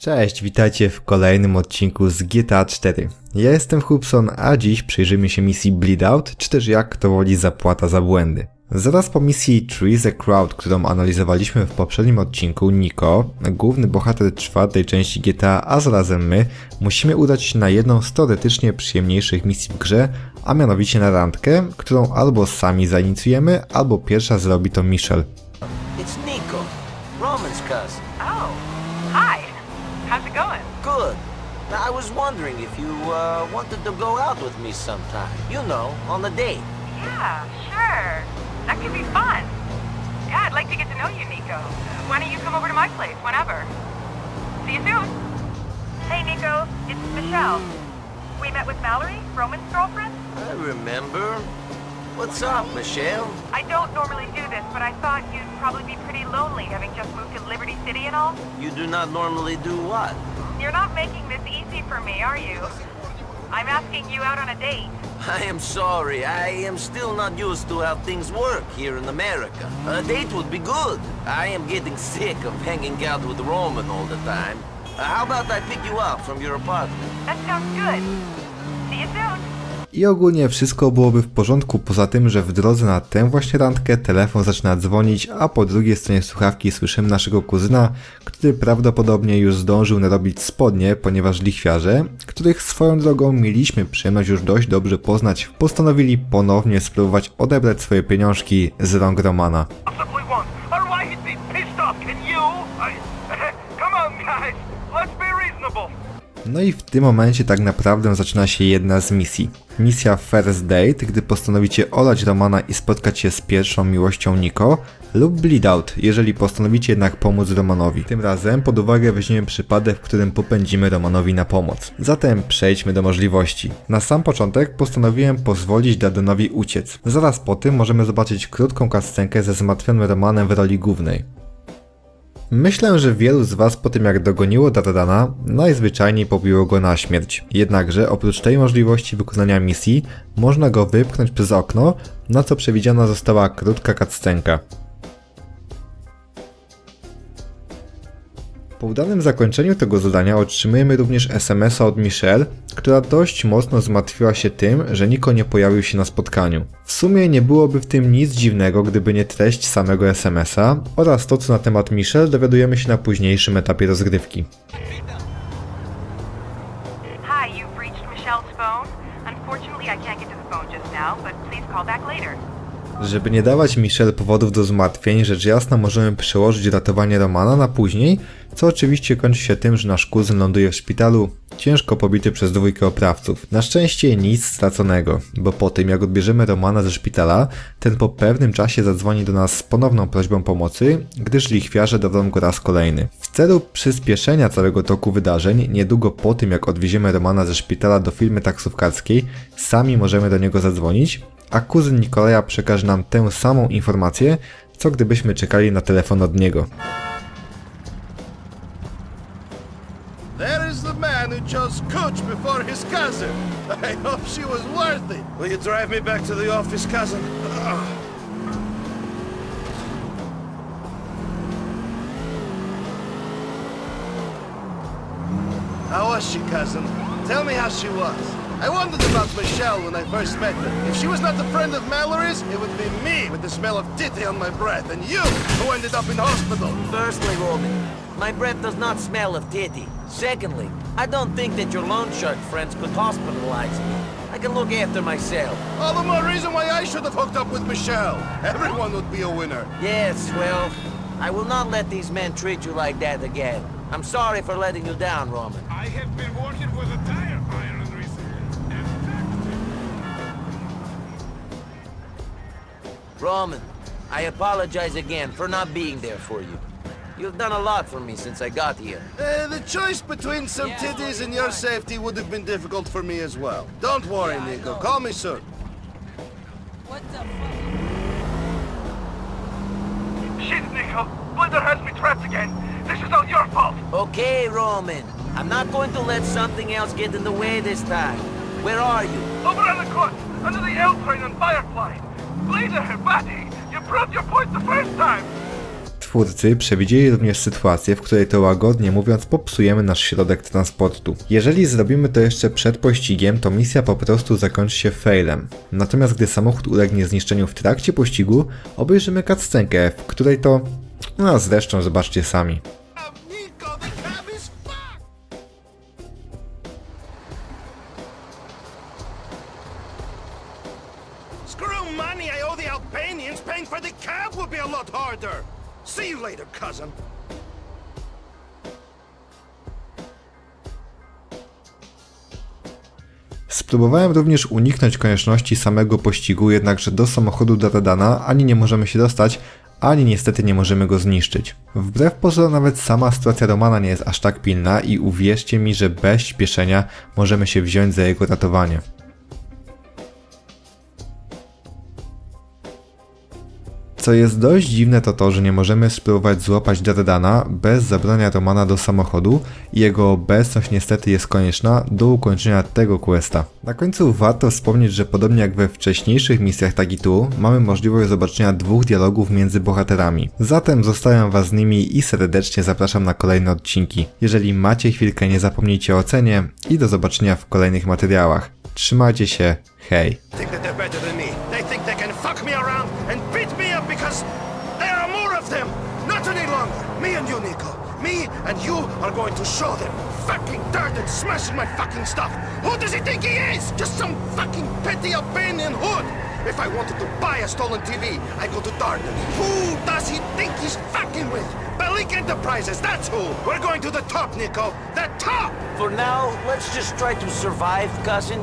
Cześć, witajcie w kolejnym odcinku z GTA 4. Ja jestem Hubson, a dziś przyjrzymy się misji Bleed Out, czy też jak to woli zapłata za błędy. Zaraz po misji Trees the Crowd, którą analizowaliśmy w poprzednim odcinku, Nico, główny bohater czwartej części GTA, a zarazem my, musimy udać się na jedną z teoretycznie przyjemniejszych misji w grze, a mianowicie na randkę, którą albo sami zainicjujemy, albo pierwsza zrobi to Michelle. It's Nico, Roman's cousin. Oh, hi. How's it going? Good. Now, I was wondering if you uh, wanted to go out with me sometime. You know, on a date. Yeah, sure. That could be fun. Yeah, I'd like to get to know you, Nico. Why don't you come over to my place whenever? See you soon. Hey, Nico. It's Michelle. We met with Mallory, Roman's girlfriend. I remember. What's up, Michelle? I don't normally do this, but I thought you'd probably be pretty lonely having just moved to Liberty City and all. You do not normally do what? You're not making this easy for me, are you? I'm asking you out on a date. I am sorry. I am still not used to how things work here in America. A date would be good. I am getting sick of hanging out with Roman all the time. Uh, how about I pick you up from your apartment? That sounds good. See you soon. I ogólnie wszystko byłoby w porządku, poza tym, że w drodze na tę właśnie randkę telefon zaczyna dzwonić, a po drugiej stronie słuchawki słyszymy naszego kuzyna, który prawdopodobnie już zdążył narobić spodnie, ponieważ lichwiarze, których swoją drogą mieliśmy przyjemność już dość dobrze poznać, postanowili ponownie spróbować odebrać swoje pieniążki z rąk Romana. No i w tym momencie tak naprawdę zaczyna się jedna z misji. Misja First Date, gdy postanowicie olać Romana i spotkać się z pierwszą miłością Nico, lub Bleed Out, jeżeli postanowicie jednak pomóc Romanowi. Tym razem pod uwagę weźmiemy przypadek, w którym popędzimy Romanowi na pomoc. Zatem przejdźmy do możliwości. Na sam początek postanowiłem pozwolić Dadenowi uciec. Zaraz po tym możemy zobaczyć krótką kascenkę ze zmartwionym Romanem w roli głównej. Myślę, że wielu z Was po tym jak dogoniło Dardana, najzwyczajniej pobiło go na śmierć. Jednakże oprócz tej możliwości wykonania misji, można go wypchnąć przez okno, na co przewidziana została krótka cutscenka. Po udanym zakończeniu tego zadania otrzymujemy również SMS-a od Michelle, która dość mocno zmartwiła się tym, że Niko nie pojawił się na spotkaniu. W sumie nie byłoby w tym nic dziwnego, gdyby nie treść samego SMS-a oraz to, co na temat Michelle dowiadujemy się na późniejszym etapie rozgrywki. Hi, you've reached Michelle's phone. Unfortunately, I can't get to the phone just now, but please call back later. Żeby nie dawać Michelle powodów do zmartwień, rzecz jasna możemy przełożyć ratowanie Romana na później, co oczywiście kończy się tym, że nasz kuzyn ląduje w szpitalu, ciężko pobity przez dwójkę oprawców. Na szczęście nic straconego, bo po tym jak odbierzemy Romana ze szpitala, ten po pewnym czasie zadzwoni do nas z ponowną prośbą pomocy, gdyż lichwiarze dadzą go raz kolejny. W celu przyspieszenia całego toku wydarzeń, niedługo po tym jak odwieziemy Romana ze szpitala do firmy taksówkarskiej, sami możemy do niego zadzwonić, a kuzyn Nikolaja przekaże nam tę samą informację, co gdybyśmy czekali na telefon od niego. Is the man who before his cousin. I hope she was worth it. Will you drive me back to the office, cousin? How was she, cousin? Tell me how she was. I wondered about Michelle when I first met her. If she was not a friend of Mallory's, it would be me with the smell of titty on my breath, and you who ended up in hospital. Firstly, Roman, my breath does not smell of titty. Secondly, I don't think that your loan shark friends could hospitalize me. I can look after myself. All the more reason why I should have hooked up with Michelle. Everyone would be a winner. Yes, well, I will not let these men treat you like that again. I'm sorry for letting you down, Roman. I have been Roman, I apologize again for not being there for you. You've done a lot for me since I got here. Uh, the choice between some titties and your safety would have been difficult for me as well. Don't worry, Nico. Call me soon. Shit, Nico. Splinter has me trapped again. This is all your fault. Okay, Roman. I'm not going to let something else get in the way this time. Where are you? Over on the court, under the L train on Firefly. Twórcy przewidzieli również sytuację, w której to łagodnie mówiąc popsujemy nasz środek transportu. Jeżeli zrobimy to jeszcze przed pościgiem, to misja po prostu zakończy się failem. Natomiast gdy samochód ulegnie zniszczeniu w trakcie pościgu, obejrzymy cutscenkę, w której to... No zresztą zobaczcie sami. Albanians. Paying for the cab will be a lot harder. See you later, cousin. Spróbowałem również uniknąć konieczności samego pościgu, jednakże do samochodu Daradana ani nie możemy się dostać, ani niestety nie możemy go zniszczyć. Wbrew pozorom nawet sama sytuacja Romana nie jest aż tak pilna i uwierzcie mi, że bez śpieszenia możemy się wziąć za jego ratowanie. Co jest dość dziwne to to, że nie możemy spróbować złapać Daradana bez zabrania Romana do samochodu i jego obecność niestety jest konieczna do ukończenia tego questa. Na końcu warto wspomnieć, że podobnie jak we wcześniejszych misjach tak i tu, mamy możliwość zobaczenia dwóch dialogów między bohaterami. Zatem zostawiam was z nimi i serdecznie zapraszam na kolejne odcinki. Jeżeli macie chwilkę nie zapomnijcie o ocenie i do zobaczenia w kolejnych materiałach. Trzymajcie się, hej! There are more of them. Not any longer. Me and you, Nico. Me and you are going to show them fucking dirt and smashing my fucking stuff. Who does he think he is? Just some fucking petty Albanian hood. If I wanted to buy a stolen TV, I go to Darden. Who does he think he's fucking with? Balik Enterprises, that's who. We're going to the top, Nico. The top! For now, let's just try to survive, cousin.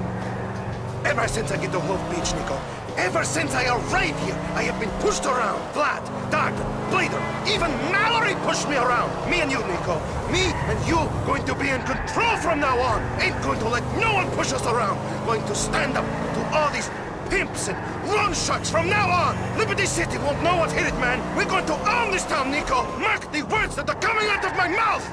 Ever since I get to Wolf Beach, Nico, ever since I arrived here, I have been pushed around. Vlad, Darden, Bleeder, even Mallory pushed me around. Me and you, Nico. Me and you going to be in control from now on. Ain't going to let no one push us around. Going to stand up to all these pimps and loan sharks from now on. Liberty City won't know what hit it, man. We're going to own this town, Nico. Mark the words that are coming out of my mouth.